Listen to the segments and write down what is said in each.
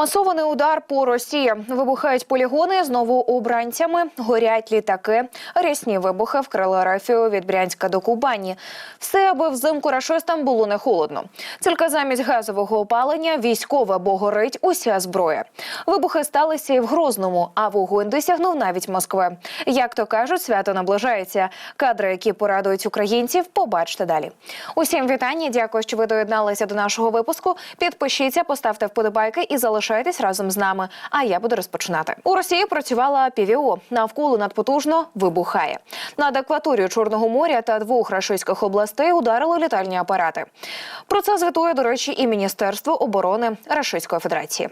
Масований удар по Росії. Вибухають полігони знову обранцями. Горять літаки. Рясні вибухи вкрили Рафію від Брянська до Кубані. Все, аби взимку рашистам було не холодно. Тільки замість газового опалення військове, бо горить уся зброя. Вибухи сталися і в Грозному, а вогонь досягнув навіть Москви. Як то кажуть, свято наближається. Кадри, які порадують українців, побачите далі. Усім вітання. Дякую, що ви доєдналися до нашого випуску. Підпишіться, поставте вподобайки і залишайтесь разом з нами. А я буду розпочинати. У Росії працювала ПВО. Навколо надпотужно вибухає. Над акваторією Чорного моря та двох рашистських областей ударили літальні апарати. Про це звітує, до речі, і Міністерство оборони Рашистської Федерації.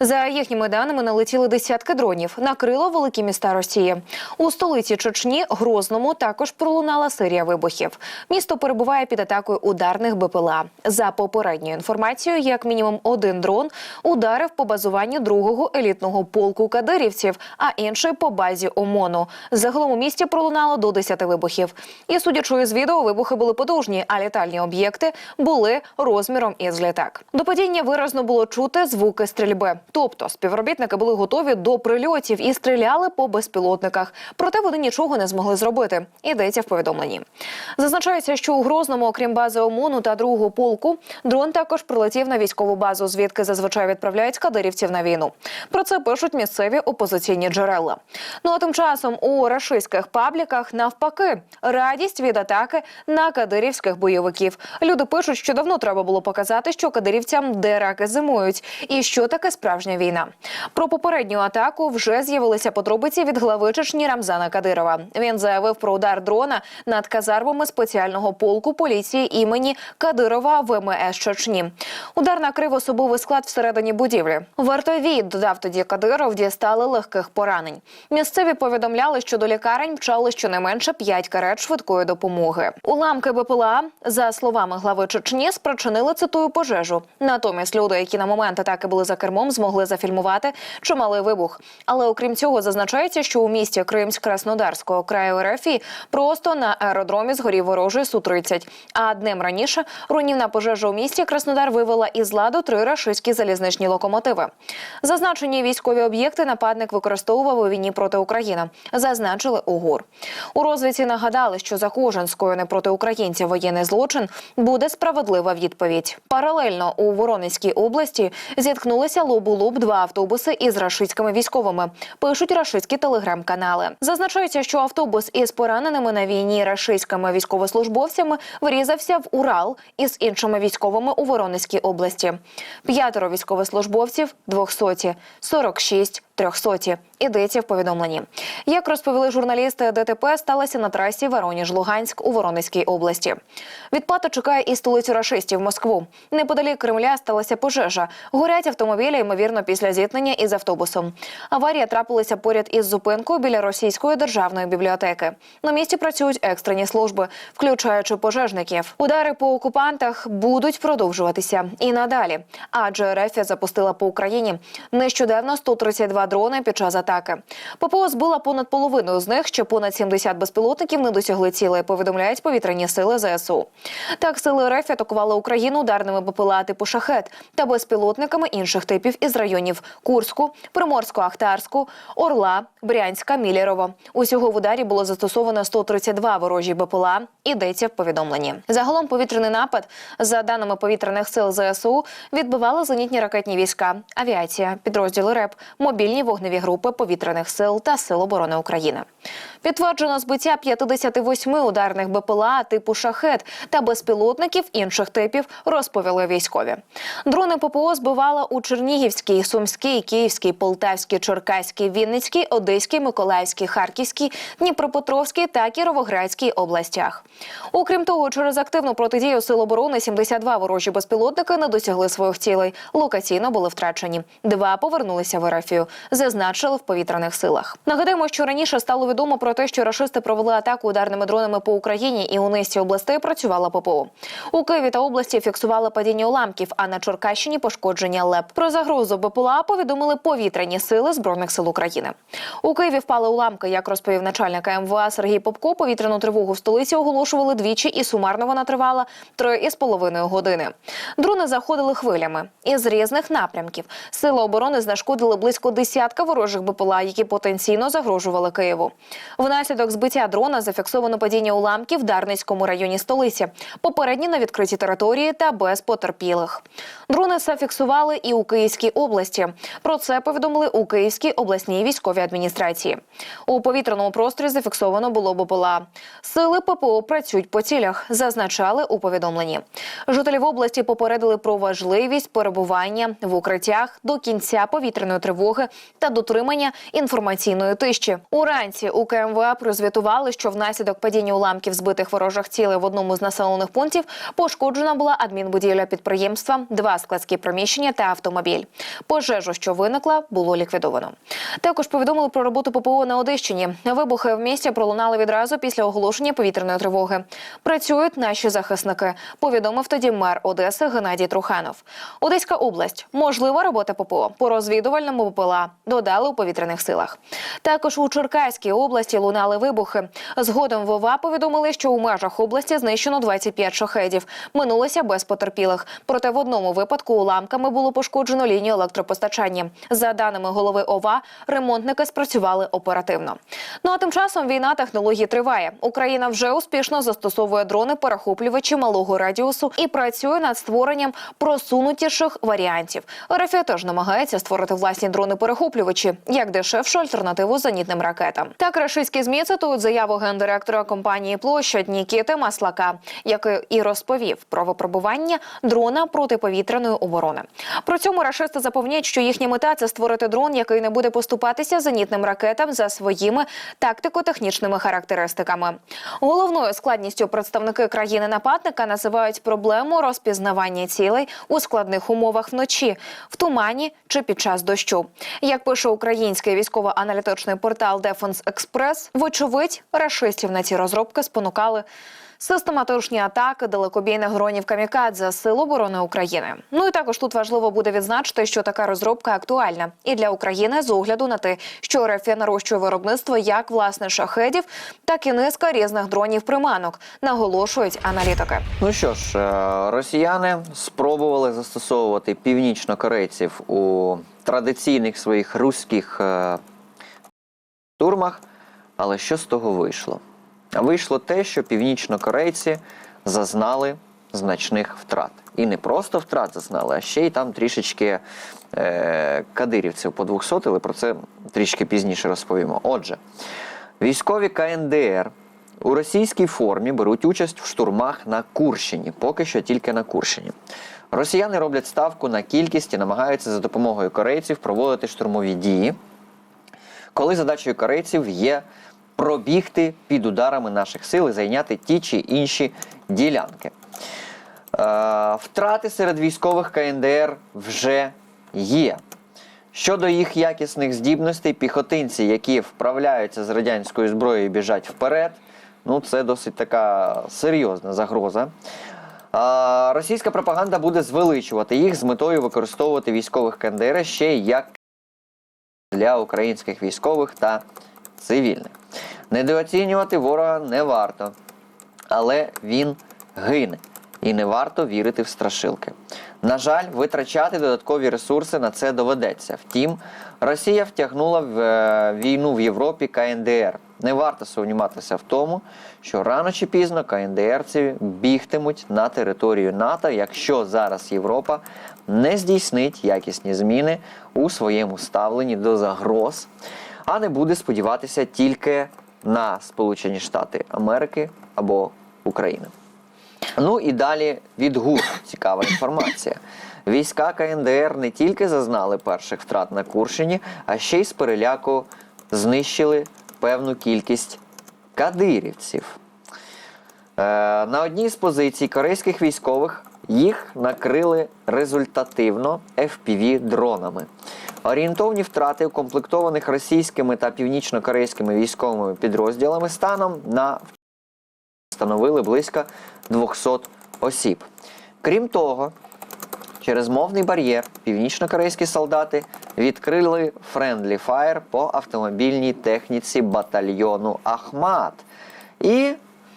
За їхніми даними налетіли десятки дронів, накрило великі міста Росії. У столиці Чечні Грозному також пролунала серія вибухів. Місто перебуває під атакою ударних БПЛА. За попередньою інформацією, як мінімум один дрон ударив по базуванню другого елітного полку кадирівців, а інший по базі ОМОНу. Загалом у місті пролунало до 10 вибухів. І судячи з відео, вибухи були потужні, а літальні об'єкти були розміром із літак. До падіння виразно було чути звуки стрільби. Тобто співробітники були готові до прильотів і стріляли по безпілотниках. Проте вони нічого не змогли зробити. Йдеться в повідомленні. Зазначається, що у Грозному, окрім бази ОМОНу та другого полку, дрон також прилетів на військову базу, звідки зазвичай відправляють кадирівців на війну. Про це пишуть місцеві опозиційні джерела. Ну а тим часом у рашистських пабліках навпаки радість від атаки на кадирівських бойовиків. Люди пишуть, що давно треба було показати, що кадирівцям де раки зимують, і що таке справжня війна. Про попередню атаку вже з'явилися подробиці від глави Чечні Рамзана Кадирова. Він заявив про удар дрона над казармами спеціального полку поліції імені Кадирова ВМС Чечні. Удар накрив особовий склад всередині будівлі. Вартові додав тоді Кадиров, дістали легких поранень. Місцеві повідомляли, що до лікарень мчали щонайменше п'ять карет швидкої допомоги. Уламки БПЛА, за словами глави Чечні, спричинили цитую пожежу. Натомість люди, які на момент атаки були за кермом, змогли зафільмувати чималий вибух. Але окрім цього, зазначається, що у місті Кримськ-Краснодарського краю РФ просто на аеродромі згорів ворожий Су-30. А днем раніше руйнівна пожежа у місті Краснодар вивела із ладу три рашистські залізничні локомотиви. Зазначені військові об'єкти нападник використовував у війні проти України. Зазначили у ГУР. У розвідці нагадали, що за кожен скоєний проти українців воєнний злочин буде справедлива відповідь. Паралельно у Воронезькій області зіткнулися лоб у лоб два автобуси із рашистськими військовими. Пишуть рашистські телеграм-канали. Зазначається, що автобус із пораненими на війні рашистськими військовослужбовцями врізався в Урал із іншими військовими у Воронезькій області. П'ятеро військовослужбовців 200, 46 300. Ідеться в повідомленні. Як розповіли журналісти, ДТП сталося на трасі Воронеж-Луганськ у Воронезькій області. Відплата чекає і столицю рашистів Москву. Неподалік Кремля сталася пожежа. Горять автомобілі, ймовірно, після зіткнення із автобусом. Аварія трапилася поряд із зупинкою біля російської державної бібліотеки. На місці працюють екстрені служби, включаючи пожежників. Удари по окупантах будуть продовжуватися і надалі. Адже РФ запустила по Україні нещодавно 132 дрони під час атаки. ППО збила понад половину з них, ще понад 70 безпілотників не досягли цілей, повідомляють повітряні сили ЗСУ. Так, сили РФ атакували Україну ударними БПЛА типу шахет та безпілотниками інших типів із районів Курську, Приморсько-Ахтарську, Орла, Брянська, Мілєрово. Усього в ударі було застосовано 132 ворожі БПЛА. Йдеться в повідомленні. Загалом повітряний напад, за даними повітряних сил ЗСУ, відбивали зенітні ракетні війська, авіація, підрозділи РЕП, мобільні вогневі групи повітряних сил та сил оборони України. Підтверджено збиття 58 ударних БПЛА типу шахет та безпілотників інших типів, розповіли військові. Дрони ППО збивала у Чернігівській, Сумській, Київській, Полтавській, Черкаській, Вінницькій, Одеській, Миколаївській, Харківській, Дніпропетровській та Кіровоградській областях. Окрім того, через активну протидію сил оборони 72 ворожі безпілотники не досягли своїх цілей. Локаційно були втрачені. Два повернулися в Ерафію. зазначили в повітряних силах. Нагадаємо, що раніше стало відомо про те, що рашисти провели атаку ударними дронами по Україні, і у низці областей працювала ППО. У Києві та області фіксували падіння уламків, а на Черкащині пошкодження ЛЕП. Про загрозу БПЛА повідомили повітряні сили збройних сил України. У Києві впали уламки. Як розповів начальник МВА Сергій Попко, повітряну тривогу в столиці оголошували двічі, і сумарно вона тривала три із половиною години. Дрони заходили хвилями із різних напрямків. Сили оборони знешкодили близько десятка ворожих БПЛА, які потенційно загрожували Києву. Внаслідок збиття дрона зафіксовано падіння уламків в Дарницькому районі столиці, попередні на відкритій території та без потерпілих. Дрони зафіксували і у Київській області. Про це повідомили у Київській обласній військовій адміністрації. У повітряному просторі зафіксовано було БПЛА. Сили ППО працюють по цілях, зазначали у повідомленні. Жителів області попередили про важливість перебування в укриттях до кінця повітряної тривоги та дотримання інформаційної тиші. Уранці у КМВА прозвітували, що внаслідок падіння уламків збитих ворожих цілей в одному з населених пунктів пошкоджена була адмінбудівля підприємства, два складські приміщення та автомобіль. Пожежу, що виникла, було ліквідовано. Також повідомили про роботу ППО на Одещині. Вибухи в місті пролунали відразу після оголошення повітряної тривоги. Працюють наші захисники. Повідомив тоді мер Одеси Геннадій Труханов. Одеська область можлива робота ППО по розвідувальному БПЛА. Додали у повітряних силах. Також у Черкаській області лунали вибухи. Згодом в ОВА повідомили, що у межах області знищено 25 шахедів. Минулося без потерпілих. Проте в одному випадку уламками було пошкоджено лінію електропостачання. За даними голови ОВА, ремонтники спрацювали оперативно. Ну а тим часом війна технологій триває. Україна вже успішно застосовує дрони перехоплювачі малого радіусу і працює над створенням просунутіших варіантів. РФ теж намагається створити власні дрони-перехоплювачі як дешевшу альтернативу зенітним ракетам. Так рашистські змі цитують заяву гендиректора компанії Площадь Нікіти Маслака, який і розповів про випробування дрона протиповітряної оборони. Про цьому рашисти запевняють, що їхня мета це створити дрон, який не буде поступатися зенітним ракетам за своїми тактико-технічними характеристиками. Головною складністю представники країни-нападника називають проблему розпізнавання цілей у складних умовах вночі, в тумані чи під час дощу. Як пише український військово-аналітичний портал Defense Express, вочевидь, рашистів на ці розробки спонукали. Систематичні атаки далекобійних дронів камікадзе Сил оборони України. Ну і також тут важливо буде відзначити, що така розробка актуальна і для України з огляду на те, що РФ нарощує виробництво як власне шахедів, так і низка різних дронів приманок, наголошують аналітики. Ну що ж, е, росіяни спробували застосовувати північнокорейців у традиційних своїх руських е, штурмах, але що з того вийшло? Вийшло те, що північнокорейці зазнали значних втрат. І не просто втрат зазнали, а ще й там трішечки е, кадирівців подвухсотили. Про це трішки пізніше розповімо. Отже, військові КНДР у російській формі беруть участь в штурмах на Курщині, поки що тільки на Курщині. Росіяни роблять ставку на кількість і намагаються за допомогою корейців проводити штурмові дії, коли задачею корейців є пробігти під ударами наших сил і зайняти ті чи інші ділянки. Е, втрати серед військових КНДР вже є. Щодо їх якісних здібностей, піхотинці, які вправляються з радянською зброєю біжать вперед, ну це досить така серйозна загроза. А, російська пропаганда буде звеличувати їх з метою використовувати військових КНДР ще як для українських військових та цивільних. Недооцінювати ворога не варто, але він гине. І не варто вірити в страшилки. На жаль, витрачати додаткові ресурси на це доведеться. Втім, Росія втягнула в е, війну в Європі КНДР. Не варто сумніватися в тому, що рано чи пізно КНДРці бігтимуть на територію НАТО, якщо зараз Європа не здійснить якісні зміни у своєму ставленні до загроз, а не буде сподіватися тільки на Сполучені Штати Америки або Україну. Ну і далі від ГУР цікава інформація. Війська КНДР не тільки зазнали перших втрат на Курщині, а ще й з переляку знищили певну кількість кадирівців. Е, на одній з позицій корейських військових їх накрили результативно FPV-дронами. Орієнтовні втрати укомплектованих російськими та північно-корейськими військовими підрозділами станом на становили близько 200 осіб. Крім того, через мовний бар'єр північно-корейські солдати відкрили френдлі фаєр по автомобільній техніці батальйону Ахмат і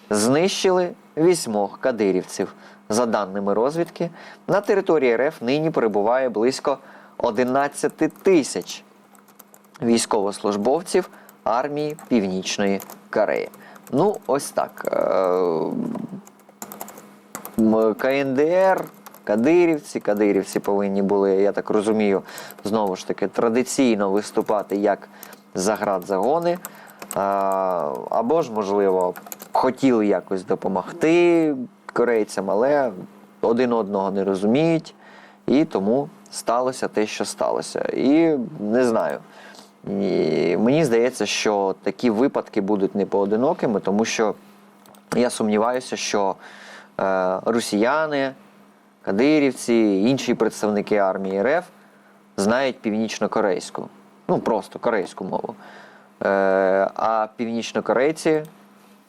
знищили вісьмох кадирівців. За даними розвідки, на території РФ нині перебуває близько 11 тисяч військовослужбовців армії Північної Кореї. Ну, ось так. Е, КНДР, Кадирівці. Кадирівці повинні були, я так розумію, знову ж таки традиційно виступати як заградзагони. Або ж, можливо, хотіли якось допомогти корейцям, але один одного не розуміють, і тому сталося те, що сталося. І не знаю. І мені здається, що такі випадки будуть не поодинокими, тому що я сумніваюся, що е, росіяни, кадирівці, інші представники армії РФ знають північно-корейську, ну просто корейську мову. Е, а північнокорейці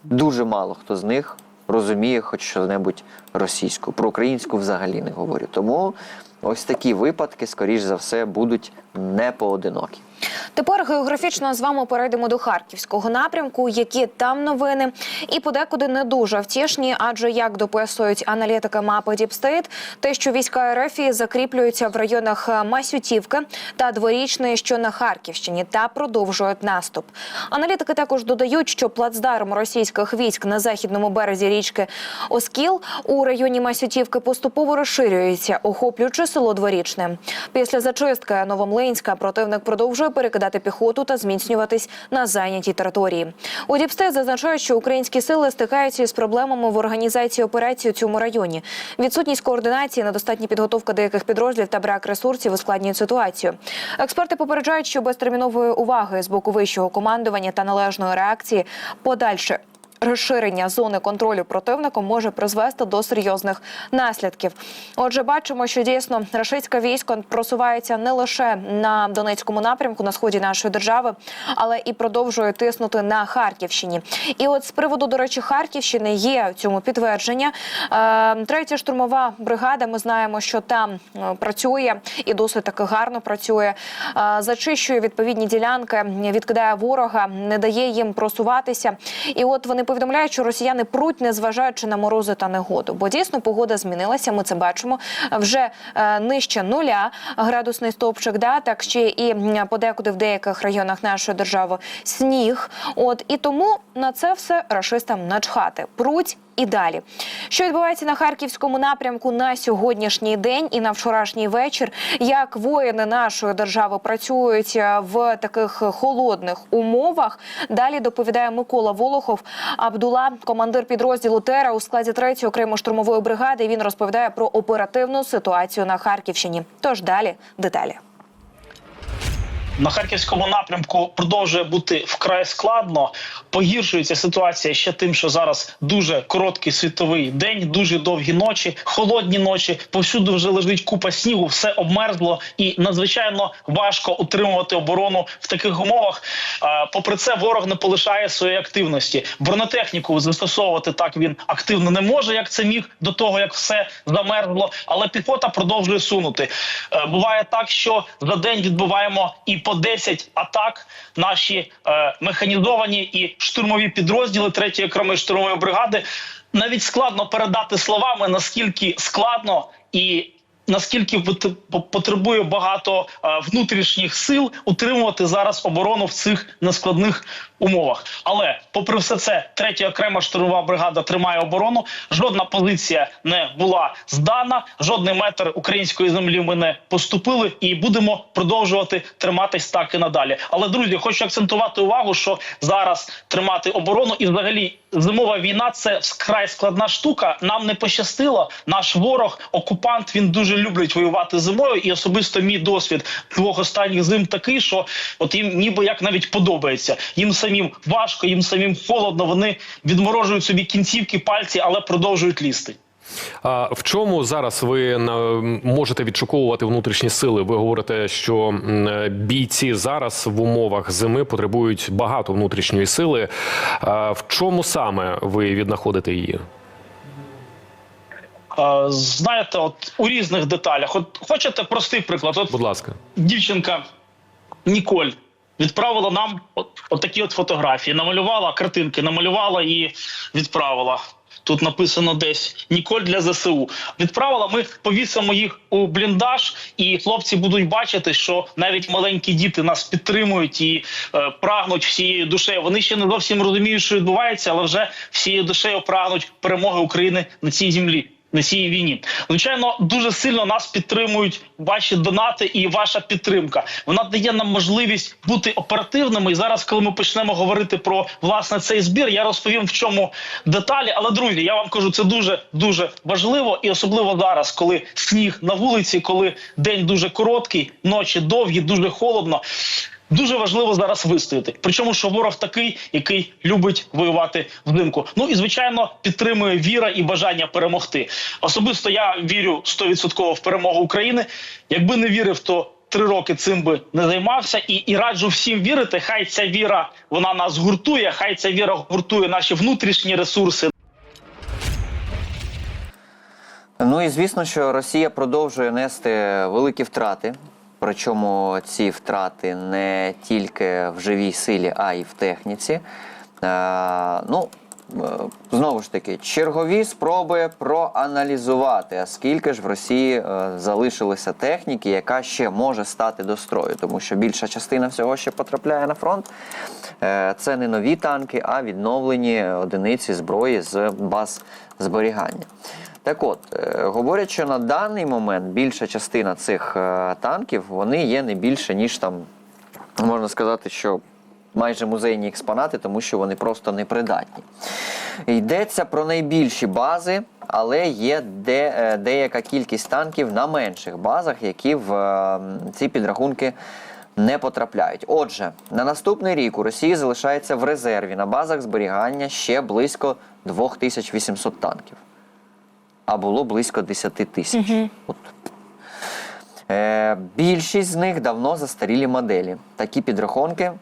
дуже мало хто з них розуміє хоч що-небудь російську. Про українську взагалі не говорю. Тому ось такі випадки, скоріш за все, будуть не поодинокі. Тепер географічно з вами перейдемо до харківського напрямку. Які там новини, і подекуди не дуже втішні, адже як дописують аналітики мапи State, те, що війська РФ закріплюються в районах Масютівки та Дворічної, що на Харківщині, та продовжують наступ. Аналітики також додають, що плацдарм російських військ на західному березі річки Оскіл у районі Масютівки поступово розширюється, охоплюючи село Дворічне. Після зачистки Новомлинська противник продовжує перекидати піхоту та зміцнюватись на зайнятій території. У Діпстейт зазначають, що українські сили стикаються із проблемами в організації операцій у цьому районі. Відсутність координації, недостатня підготовка деяких підрозділів та брак ресурсів ускладнюють ситуацію. Експерти попереджають, що без термінової уваги з боку вищого командування та належної реакції подальше Розширення зони контролю противником може призвести до серйозних наслідків. Отже, бачимо, що дійсно рашистське військо просувається не лише на Донецькому напрямку на сході нашої держави, але і продовжує тиснути на Харківщині. І от з приводу, до речі, Харківщини є цьому підтвердження. Е, Третя штурмова бригада. Ми знаємо, що там е, працює і досить таки гарно працює. Е, Зачищує відповідні ділянки, відкидає ворога, не дає їм просуватися. І от вони повідомляють, що росіяни пруть, незважаючи на морози та негоду. Бо дійсно погода змінилася. Ми це бачимо вже е, нижче нуля градусний стовпчик. Да, так ще і подекуди в деяких районах нашої держави сніг. От і тому на це все рашистам начхати. Пруть і далі. Що відбувається на харківському напрямку на сьогоднішній день і на вчорашній вечір? Як воїни нашої держави працюють е, в таких холодних умовах? Далі доповідає Микола Волохов Абдула, командир підрозділу Тера у складі 3-ї окремо штурмової бригади. Він розповідає про оперативну ситуацію на Харківщині. Тож далі деталі. На харківському напрямку продовжує бути вкрай складно. Погіршується ситуація ще тим, що зараз дуже короткий світовий день, дуже довгі ночі, холодні ночі. Повсюди вже лежить купа снігу, все обмерзло і надзвичайно важко утримувати оборону в таких умовах. Попри це, ворог не полишає своєї активності. Бронетехніку застосовувати так він активно не може, як це міг до того, як все замерзло. Але піхота продовжує сунути. Е, Буває так, що за день відбуваємо і по 10 атак. Наші е, механізовані і штурмові підрозділи третьої окремої штурмової бригади. Навіть складно передати словами, наскільки складно і наскільки пот- по- потребує багато е, внутрішніх сил утримувати зараз оборону в цих нескладних умовах. Але, попри все це, третя окрема штурмова бригада тримає оборону. Жодна позиція не була здана, жодний метр української землі ми не поступили, і будемо продовжувати триматись так і надалі. Але друзі, хочу акцентувати увагу, що зараз тримати оборону і взагалі зимова війна це вкрай складна штука. Нам не пощастило. Наш ворог, окупант, він дуже любить воювати зимою. І особисто мій досвід двох останніх зим такий, що от їм ніби як навіть подобається. Їм самим важко, їм самим холодно. Вони відморожують собі кінцівки, пальці, але продовжують лізти. А в чому зараз ви можете відшуковувати внутрішні сили? Ви говорите, що бійці зараз в умовах зими потребують багато внутрішньої сили. А в чому саме ви віднаходите її? Знаєте, от у різних деталях. От хочете простий приклад? От Будь ласка. дівчинка Ніколь відправила нам от, от такі от фотографії. Намалювала картинки, намалювала і відправила. Тут написано десь Ніколь для ЗСУ. Відправила. Ми повісимо їх у бліндаж, і хлопці будуть бачити, що навіть маленькі діти нас підтримують і е, прагнуть всією душею. Вони ще не зовсім розуміють, що відбувається, але вже всією душею прагнуть перемоги України на цій землі. На цій війні, звичайно, дуже сильно нас підтримують ваші донати і ваша підтримка. Вона дає нам можливість бути оперативними. І зараз, коли ми почнемо говорити про власне цей збір, я розповім в чому деталі. Але друзі, я вам кажу, це дуже дуже важливо, і особливо зараз, коли сніг на вулиці, коли день дуже короткий, ночі довгі, дуже холодно. Дуже важливо зараз вистояти. Причому, що ворог такий, який любить воювати взимку. Ну і звичайно підтримує віра і бажання перемогти. Особисто я вірю 100% в перемогу України. Якби не вірив, то три роки цим би не займався. І, і раджу всім вірити. Хай ця віра вона нас гуртує. Хай ця віра гуртує наші внутрішні ресурси, Ну і звісно, що Росія продовжує нести великі втрати. Причому ці втрати не тільки в живій силі, а й в техніці. Е, ну, знову ж таки, чергові спроби проаналізувати, а скільки ж в Росії е, залишилося техніки, яка ще може стати до строю, тому що більша частина всього ще потрапляє на фронт. Е, це не нові танки, а відновлені одиниці зброї з баз зберігання. Так от, е, говорять, що на даний момент більша частина цих е, танків вони є не більше, ніж там, можна сказати, що майже музейні експонати, тому що вони просто непридатні. Йдеться про найбільші бази, але є де, е, деяка кількість танків на менших базах, які в е, ці підрахунки не потрапляють. Отже, на наступний рік у Росії залишається в резерві на базах зберігання ще близько 2800 танків а було близько 10 тисяч. От. Е, більшість з них давно застарілі моделі. Такі підрахунки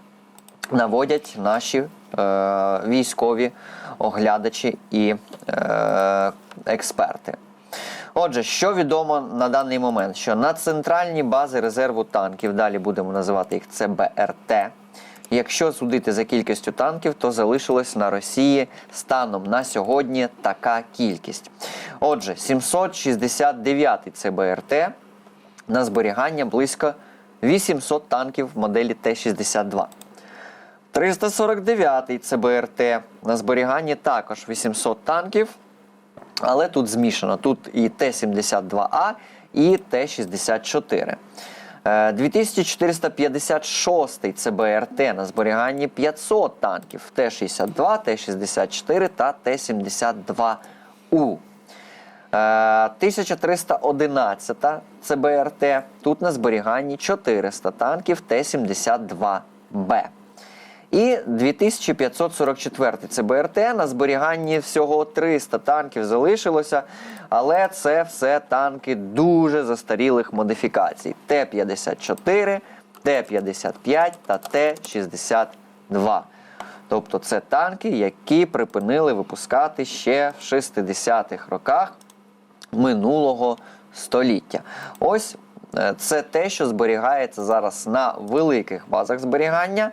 наводять наші е, військові оглядачі і е, експерти. Отже, що відомо на даний момент? Що на центральні бази резерву танків, далі будемо називати їх ЦБРТ, Якщо судити за кількістю танків, то залишилось на Росії станом на сьогодні така кількість. Отже, 769 ЦБРТ на зберігання близько 800 танків моделі Т-62. 349 ЦБРТ на зберіганні також 800 танків, але тут змішано. Тут і Т-72А, і Т-64. Е, 2456 ЦБРТ на зберіганні 500 танків Т-62, Т-64 та Т-72У. Е, 1311 ЦБРТ. Тут на зберіганні 400 танків Т-72Б. І 2544 ЦБРТ на зберіганні всього 300 танків залишилося, але це все танки дуже застарілих модифікацій: Т-54, Т-55 та Т-62. Тобто це танки, які припинили випускати ще в 60-х роках минулого століття. Ось е, це те, що зберігається зараз на великих базах зберігання.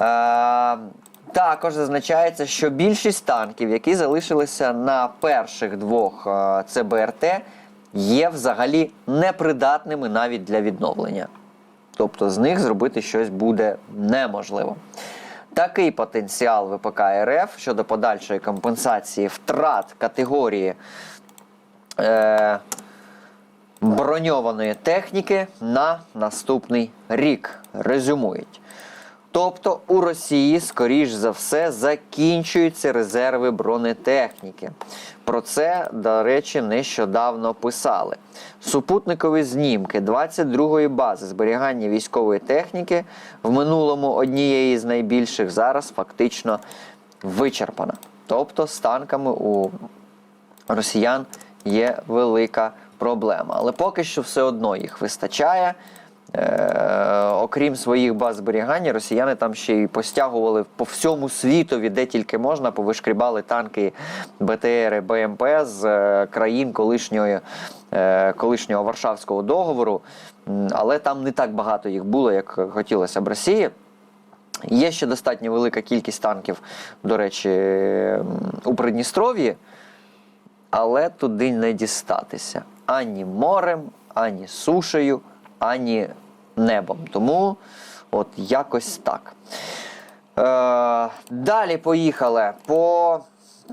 Е, також зазначається, що більшість танків, які залишилися на перших двох е, ЦБРТ, є взагалі непридатними навіть для відновлення. Тобто з них зробити щось буде неможливо. Такий потенціал ВПК РФ щодо подальшої компенсації втрат категорії е, броньованої техніки на наступний рік. Резюмують. Тобто у Росії, скоріш за все, закінчуються резерви бронетехніки. Про це, до речі, нещодавно писали. Супутникові знімки 22-ї бази зберігання військової техніки в минулому однієї з найбільших зараз фактично вичерпана. Тобто з танками у росіян є велика проблема. Але поки що все одно їх вистачає. Е, окрім своїх баз зберігання, росіяни там ще й постягували по всьому світові, де тільки можна, повишкрібали танки БТР, БМП з е, країн колишньої, е, колишнього Варшавського договору. Але там не так багато їх було, як хотілося б Росії. Є ще достатньо велика кількість танків, до речі, у Придністров'ї, але туди не дістатися ані морем, ані сушею, ані небом. Тому от якось так. Е, далі поїхали по.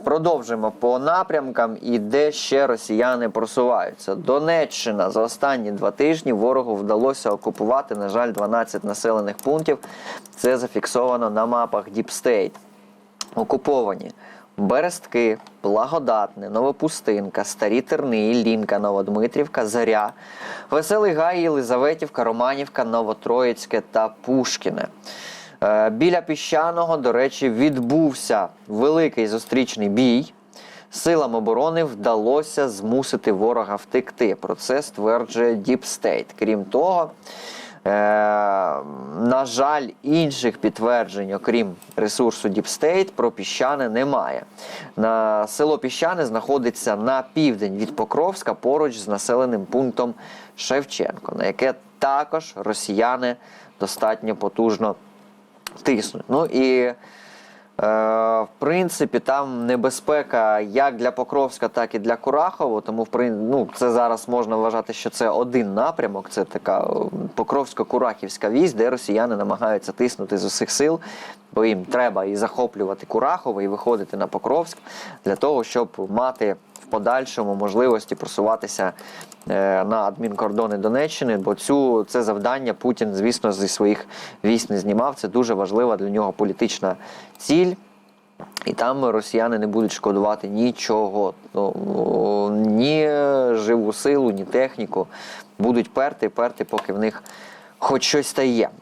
Продовжимо по напрямкам і де ще росіяни просуваються. Донеччина за останні два тижні ворогу вдалося окупувати, на жаль, 12 населених пунктів. Це зафіксовано на мапах State. Окуповані Берестки, Благодатне, Новопустинка, Старі Терни, Іллінка, Новодмитрівка, Заря, Веселий Гай, Єлизаветівка, Романівка, Новотроїцьке та Пушкіне. Е, Біля піщаного, до речі, відбувся великий зустрічний бій. Силам оборони вдалося змусити ворога втекти. Про це стверджує State. Крім того, на жаль, інших підтверджень, окрім ресурсу State, про піщане немає. На село Піщане знаходиться на південь від Покровська поруч з населеним пунктом Шевченко, на яке також росіяни достатньо потужно тиснуть. Ну і е, в принципі там небезпека як для Покровська, так і для Курахова. Тому в ну, це зараз можна вважати, що це один напрямок. Це така е, Покровсько-Курахівська вісь, де росіяни намагаються тиснути з усіх сил, бо їм треба і захоплювати Курахово, і виходити на Покровськ для того, щоб мати в подальшому можливості просуватися е, на адмінкордони Донеччини, бо цю це завдання Путін, звісно, зі своїх військ не знімав. Це дуже важлива для нього політична ціль. І там росіяни не будуть шкодувати нічого, ну, ні живу силу, ні техніку. Будуть перти, перти, поки в них хоч щось та є.